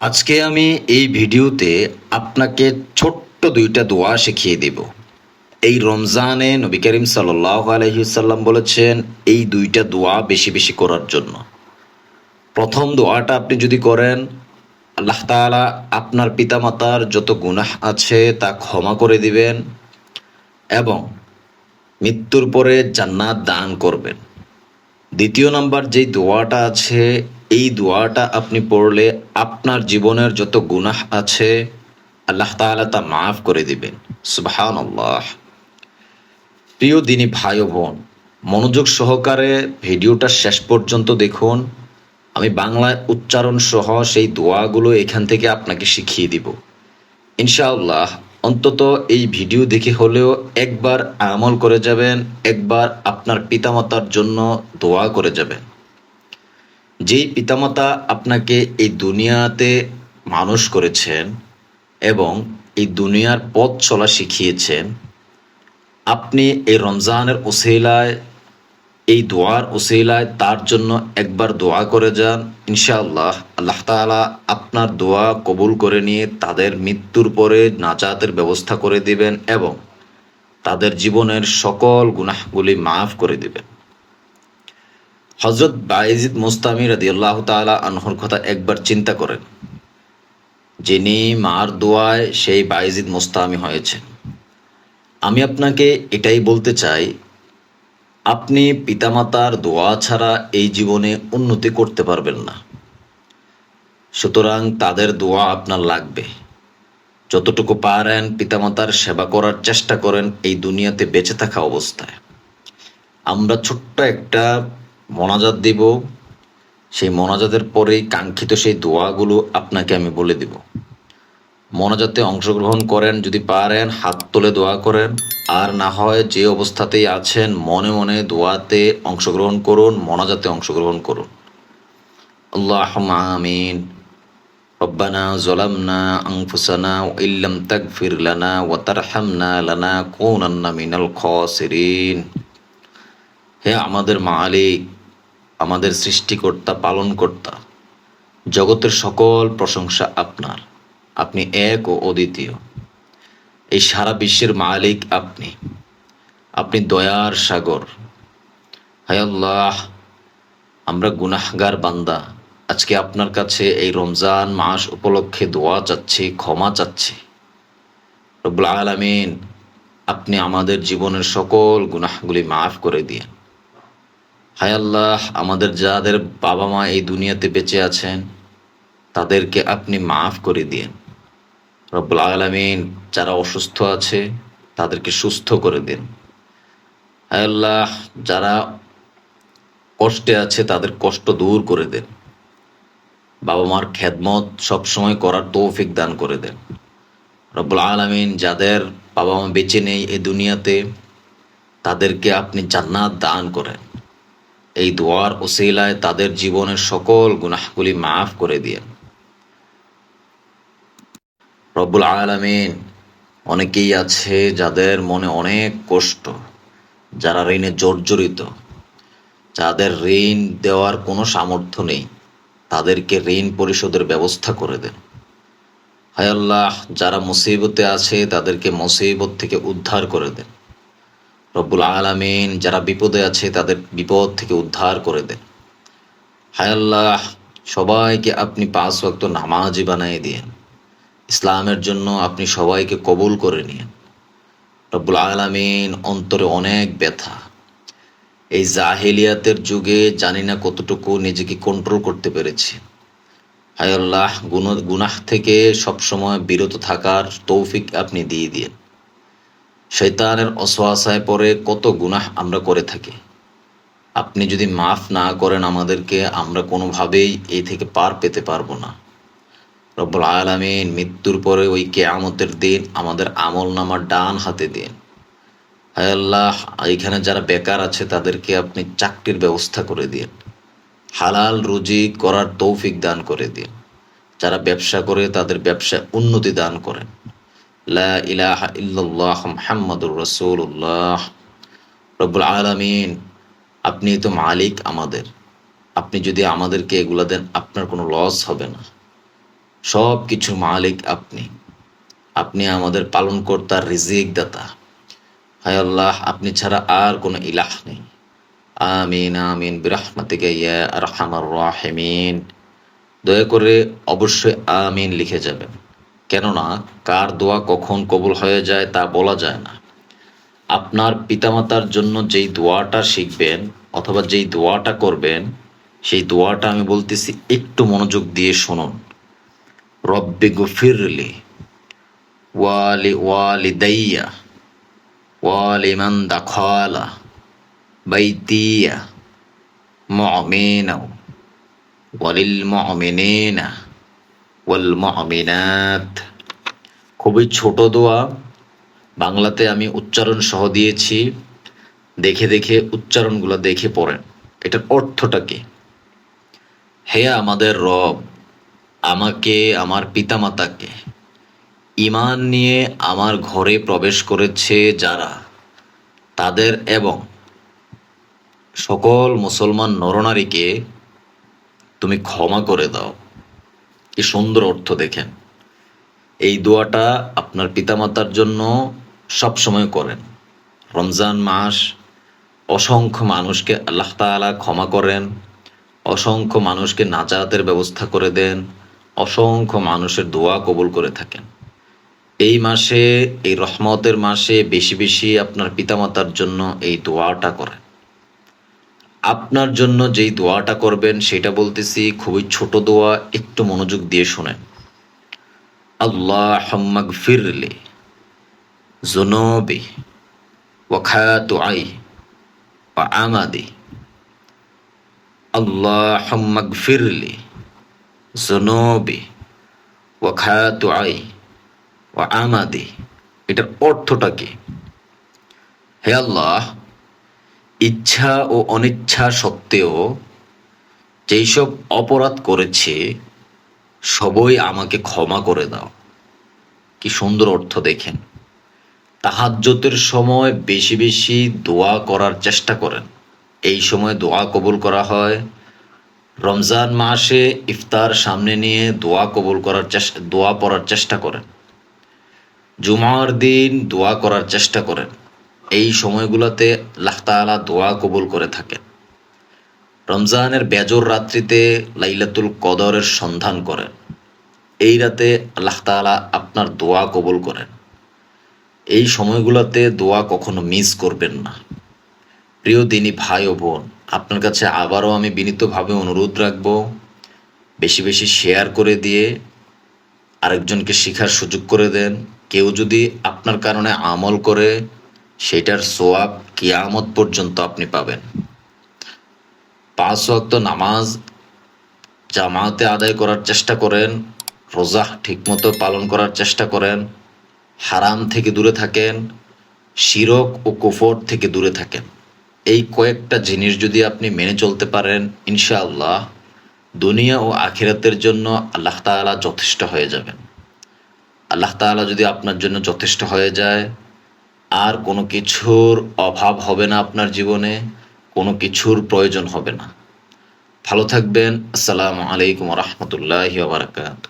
আজকে আমি এই ভিডিওতে আপনাকে ছোট্ট দুইটা দোয়া শিখিয়ে দেব। এই রমজানে নবী করিম সাল্লাহ আলহিসাল্লাম বলেছেন, এই দুইটা দোয়া বেশি বেশি করার জন্য। প্রথম দোয়াটা আপনি যদি করেন, আল্লাহ তাআলা আপনার পিতামাতার যত গুনাহ আছে তা ক্ষমা করে দিবেন এবং মৃত্যুর পরে জান্নাত দান করবেন। দ্বিতীয় নাম্বার যেই দোয়াটা আছে এই দোয়াটা আপনি পড়লে আপনার জীবনের যত গুনাহ আছে, আল্লাহ তাআলা তা মাফ করে দিবেন। সুবহান আল্লাহ প্রিয় দিনী ভাই বোন, মনোযোগ সহকারে ভিডিওটা শেষ পর্যন্ত দেখুন। আমি বাংলায় উচ্চারণ সহ সেই দোয়াগুলো এখান থেকে আপনাকে শিখিয়ে দিব। ইনশাআল্লাহ, অন্তত এই ভিডিও দেখে হলেও একবার আমল করে যাবেন, একবার আপনার পিতামাতার জন্য দোয়া করে যাবেন। যেই পিতামাতা আপনাকে এই দুনিয়াতে মানুষ করেছেন এবং এই দুনিয়ার পথ চলা শিখিয়েছেন, আপনি এই রমজানের ওসিলায়, এই দোয়ার ওসিলায় তার জন্য একবার দোয়া করে যান। ইনশাআল্লাহ আল্লাহ তাআলা আপনার দোয়া কবুল করে নিয়ে তাদের মৃত্যুর পরে নাজাতের ব্যবস্থা করে দিবেন এবং তাদের জীবনের সকল গুনাহগুলি মাফ করে দিবেন। হজরত বাইজিদ মুস্তামি রাদি আল্লাহ তালা আনহর কথা একবার চিন্তা করেন। যিনি মার দোয়ায় সেই বাইজিদ মুস্তামি হয়েছেন। আমি আপনাকে এটাই বলতে চাই, আপনি পিতামাতার দোয়া ছাড়া এই জীবনে উন্নতি করতে পারবেন না। সুতরাং তাদের দোয়া আপনার লাগবে। যতটুকু পারেন পিতামাতার সেবা করার চেষ্টা করেন এই দুনিয়াতে বেঁচে থাকা অবস্থায়। আমরা ছোট্ট একটা মনাজাত দিব সেই মনাজাতের পরেই কাঙ্ক্ষিত সেই দোয়াগুলো আপনাকে আমি বলে দিব মনাজাতে অংশগ্রহণ করেন যদি পারেন হাত তুলে দোয়া করেন আর না হয় যে অবস্থাতেই আছেন মনে মনে দোয়াতে অংশগ্রহণ করুন মনাজাতে অংশগ্রহণ করুন আল্লাহ আমিন ربنا ظلمنا أنفسنا وإن لم تغفر لنا وترحمنا لنكونن من الخاسرين হে আমাদের মালিক আমাদের সৃষ্টিকর্তা, পালনকর্তা। জগতের সকল প্রশংসা আপনার। আপনি এক ও অদ্বিতীয়। এই সারা বিশ্বের মালিক আপনি। আপনি দয়ার সাগর। হায় আল্লাহ, আমরা গুনাহগার বান্দা। আজকে আপনার কাছে এই রমজান মাস উপলক্ষে দোয়া চাচ্ছি, ক্ষমা চাচ্ছি। রব্বুল আলামিন, আপনি আমাদের জীবনের সকল গুনাহগুলি মাফ করে দিন হায় আল্লাহ, আমাদের যাদের বাবা মা এই দুনিয়াতে বেঁচে আছেন, তাদেরকে আপনি মাফ করে দিন রব্বুল আলামিন যারা অসুস্থ আছে, তাদেরকে সুস্থ করে দিন। হায় আল্লাহ, যারা কষ্টে আছে, তাদের কষ্ট দূর করে দেন। বাবা মার খেদমত সবসময় করার তৌফিক দান করে দেন। রব্বুল আলমিন যাদের বাবা মা বেঁচে নেই এই দুনিয়াতে, তাদেরকে আপনি জান্নাত দান করেন। এই দোয়ার ওসিলায় তাদের জীবনের সকল গুনাহগুলি মাফ করে দিয়েন। রব্বুল আলমিন অনেকেই আছে যাদের মনে অনেক কষ্ট, যারা ঋণে জর্জরিত, যাদের ঋণ দেওয়ার কোনো সামর্থ্য নেই, তাদেরকে ঋণ পরিশোধের ব্যবস্থা করে দেন। হায় আল্লাহ, যারা মুসিবতে আছে তাদেরকে মুসিবত থেকে উদ্ধার করে দেন। রব্বুল আলামিন যারা বিপদে আছে তাদের বিপদ থেকে উদ্ধার করে দেন। হায় আল্লাহ, সবাইকে আপনি পাঁচ ওয়াক্ত নামাজি বানিয়ে দিয়েন। ইসলামের জন্য আপনি সবাইকে কবুল করে নিন রব্বুল আলামিন অন্তরে অনেক ব্যথা। এই জাহেলিয়াতের যুগে জানি না কতটুকু নিজেকে কন্ট্রোল করতে পেরেছি। হায় আল্লাহ গুণ গুনাহ থেকে সবসময় বিরত থাকার তৌফিক আপনি দিয়ে দিন শৈতানের অসহায় পরে কত গুনাহ আমরা করে থাকি। আপনি যদি মাফ না করেন আমাদেরকে, আমরা কোনোভাবেই এই থেকে পার পেতে পারব না। রব্বুল আলমিন মৃত্যুর পরে ওই কেয়ামতের দিন আমাদের আমল নামার ডান হাতে দিন। হায় আল্লাহ, এখানে যারা বেকার আছে তাদেরকে আপনি চাকরির ব্যবস্থা করে দিন। হালাল রুজি করার তৌফিক দান করে দিন। যারা ব্যবসা করে তাদের ব্যবসায় উন্নতি দান করেন। আপনি তো মালিক আমাদের। আপনি যদি আমাদেরকে এগুলা দেন, আপনার কোনো লস হবে না। সব কিছু মালিক আপনি। আপনি আমাদের পালনকর্তার রিজিক দাতা হায় আল্লাহ, আপনি ছাড়া আর কোনো ইলাহ নেই। আমিন আমিন, বিরহমাতিকে ইয়া আরহামার রাহিমিন। দয়া করে অবশ্যই আমিন লিখে যাবেন। কেননা কার দোয়া কখন কবুল হয়ে যায় তা বলা যায় না। আপনার পিতামাতার জন্য যেই দোয়াটা শিখবেন অথবা যেই দোয়াটা করবেন, সেই দোয়াটা আমি বলতেছি একটু মনোযোগ দিয়ে শুনুন। রব্বে গফিরলি, ওয়ালি ওয়ালিদাইয়া ওয়ালিমান দাখালা বাইতিয়া, মুমিনাও, ওয়ালিল মুমিনিনা। ওয়াল খুবই ছোট দোয়া। বাংলাতে আমি উচ্চারণ সহ দিয়েছি। দেখে দেখে উচ্চারণগুলো দেখে পড়েন এটার অর্থটা কি? হে আমাদের রব, আমাকে, আমার পিতামাতাকে ইমান নিয়ে আমার ঘরে প্রবেশ করেছে যারা, তাদের এবং সকল মুসলমান নরনারীকে তুমি ক্ষমা করে দাও। কি সুন্দর অর্থ দেখেন। এই দোয়াটা আপনার পিতামাতার জন্য সব সময় করেন। রমজান মাস অসংখ্য মানুষকে আল্লাহ তাআলা ক্ষমা করেন, অসংখ্য মানুষকে নাজাতের ব্যবস্থা করে দেন, অসংখ্য মানুষের দোয়া কবুল করে থাকেন। এই মাসে, এই রহমতের মাসে বেশি বেশি আপনার পিতামাতার জন্য এই দোয়াটা করেন। আপনার জন্য যেই দোয়াটা করবেন, সেটা বলতেছি খুবই ছোট দোয়া, একটু মনোযোগ দিয়ে শোনেন। আল্লাহ ফিরলি জুনবি ওয়াখাতু আই ওয়া আমাদি। আল্লাহ ফিরলি জুনবি ওয়াখাতু আই ওয়া আমাদি। এটার অর্থটা কি? হে আল্লাহ ইচ্ছা ও অনিচ্ছা সত্ত্বেও যেই সব অপরাধ করেছে, সবই আমাকে ক্ষমা করে দাও। কি সুন্দর অর্থ দেখেন। তাহাজ্জতের সময় বেশি বেশি দোয়া করার চেষ্টা করেন। এই সময় দোয়া কবুল করা হয়। রমজান মাসে ইফতার সামনে নিয়ে দোয়া কবুল করার চেষ্টা, দোয়া পড়ার চেষ্টা করেন। জুমার দিন দোয়া করার চেষ্টা করেন। এই সময়গুলোতে আল্লাহ দোয়া কবুল করে থাকেন। রমজানের বেজর রাত্রিতে লাইলাতুল কদরের সন্ধান করেন। এই রাতে আল্লাহ তাআলা আপনার দোয়া কবুল করেন। এই সময়গুলোতে দোয়া কখনো মিস করবেন না। প্রিয় দিনী ভাই ও বোন, আপনার কাছে আবারও আমি বিনীতভাবে অনুরোধ রাখব, বেশি বেশি শেয়ার করে দিয়ে আরেকজনকে শেখার সুযোগ করে দেন। কেউ যদি আপনার কারণে আমল করে সেটার সোয়াব কিয়ামত পর্যন্ত আপনি পাবেন। পাঁচ ওয়াক্ত নামাজ জামাতে আদায় করার চেষ্টা করেন রোজা ঠিকমতো পালন করার চেষ্টা করেন, হারাম থেকে দূরে থাকেন, শিরক ও কুফর থেকে দূরে থাকেন। এই কয়েকটা জিনিস যদি আপনি মেনে চলতে পারেন, ইনশাআল্লাহ দুনিয়া ও আখিরাতের জন্য আল্লাহ তাআলা যথেষ্ট হয়ে যাবেন। আল্লাহ তাআলা যদি আপনার জন্য যথেষ্ট হয়ে যায় আর কোনো কিছুর অভাব হবে না আপনার জীবনে, কোনো কিছুর প্রয়োজন হবে না। ভালো থাকবেন। আসসালামু আলাইকুম রহমতুল্লাহ বারাকাত